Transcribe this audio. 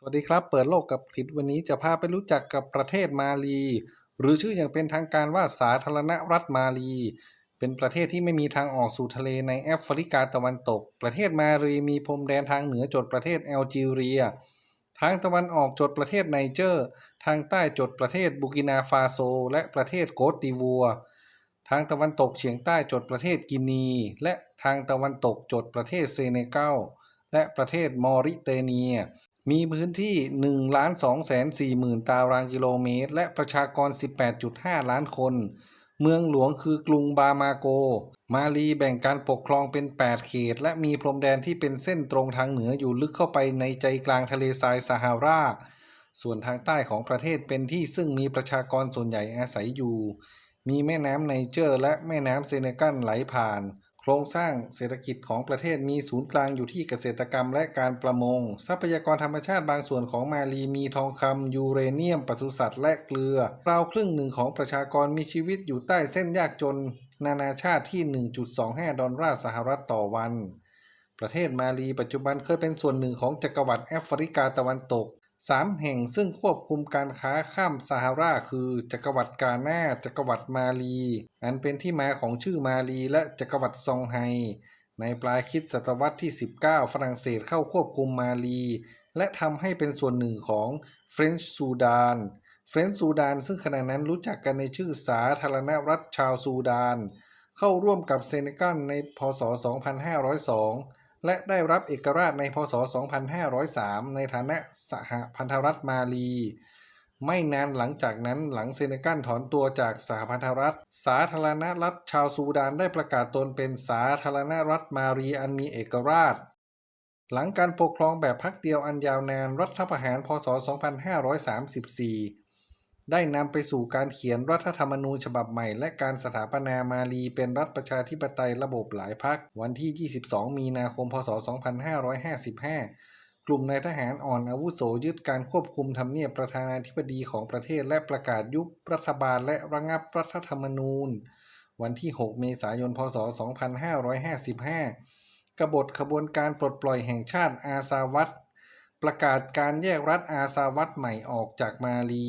สวัสดีครับ เปิดโลกกับคลิปวันนี้จะพาไปรู้จักกับประเทศมาลี หรือชื่ออย่างเป็นทางการว่าสาธารณรัฐมาลี เป็นประเทศที่ไม่มีทางออกสู่ทะเลในแอฟริกาตะวันตก ประเทศมาลีมีพรมแดนทางเหนือจดประเทศแอลจีเรีย ทางตะวันออกจดประเทศไนเจอร์ ทางใต้จดประเทศบูกินาฟาโซ และประเทศโกตดิวัว ทางตะวันตกเฉียงใต้จดประเทศกินี และทางตะวันตกจดประเทศเซเนกัลและประเทศมอริเตเนีย มีพื้นที่ 1 2 4 0 0 0 0 ตารางกิโลเมตร และประชากร 18.5 ล้านคน เมืองหลวงคือกรุงบามาโก มาลีแบ่งการปกครองเป็น 8 เขต และมีพรมแดนที่เป็นเส้นตรงทางเหนืออยู่ลึกเข้าไปในใจกลางทะเลทรายซาฮารา ส่วนทางใต้ของประเทศเป็นที่ซึ่งมีประชากรส่วนใหญ่อาศัยอยู่ มีแม่น้ำไนเจอร์และแม่น้ำเซเนกัลไหลผ่าน โครงสร้างเศรษฐกิจของประเทศมีศูนย์กลางอยู่ที่เกษตรกรรมและการประมง ทรัพยากรธรรมชาติบางส่วนของมาลีมีทองคำยูเรเนียมปศุสัตว์และเกลือ ราวครึ่งหนึ่งของประชากรมีชีวิตอยู่ใต้เส้นยากจน นานาชาติที่ 1.25 ดอลลาร์สหรัฐต่อวัน ประเทศมาลีปัจจุบันเคยเป็นส่วนหนึ่งของจักรวรรดิแอฟริกาตะวันตก สามแห่งซึ่งควบคุมการค้าข้ามซาฮาราคือ จักรวรรดิกาหน้าจักรวรรดิมาลี อันเป็นที่มาของชื่อมาลีและจักรวรรดิซองไฮ ในปลายคิดศตวรรษที่ 19 ฝรั่งเศสเข้าควบคุมมาลี และทำให้เป็นส่วนหนึ่งของเฟรนช์ซูดาน เฟรนช์ซูดานซึ่งขณะนั้นรู้จักกันในชื่อสาธารณรัฐชาวซูดาน เข้าร่วมกับเซเนกัลในพศ 2502 และได้รับเอกราชในพศ 2503 ในฐานะสหพันธรัฐมาลี ไม่นานหลังจากนั้นหลังเซเนกัลถอนตัวจากสหพันธรัฐ สาธารณรัฐชาวซูดานได้ประกาศตนเป็นสาธารณรัฐมาลีอันมีเอกราช หลังการปกครองแบบพักเดียวอันยาวนานรัฐประหารพศ 2534 ได้นำไปสู่การเขียนรัฐธรรมนูญฉบับใหม่ และการสถาปนามาลีเป็นรัฐประชาธิปไตยระบบหลายพรรควันที่ 22 มีนาคม พศ 2555 กลุ่มนายทหารอ่อนอาวุโสยึดการควบคุมทำเนียบประธานาธิบดีของประเทศและประกาศยุบรัฐบาลและระงับรัฐธรรมนูญ วันที่ 6 เมษายน พศ 2555 กบฏขบวนการปลดปล่อยแห่งชาติอาซาวัตประกาศการแยกรัฐอาซาวัตใหม่ออกจากมาลี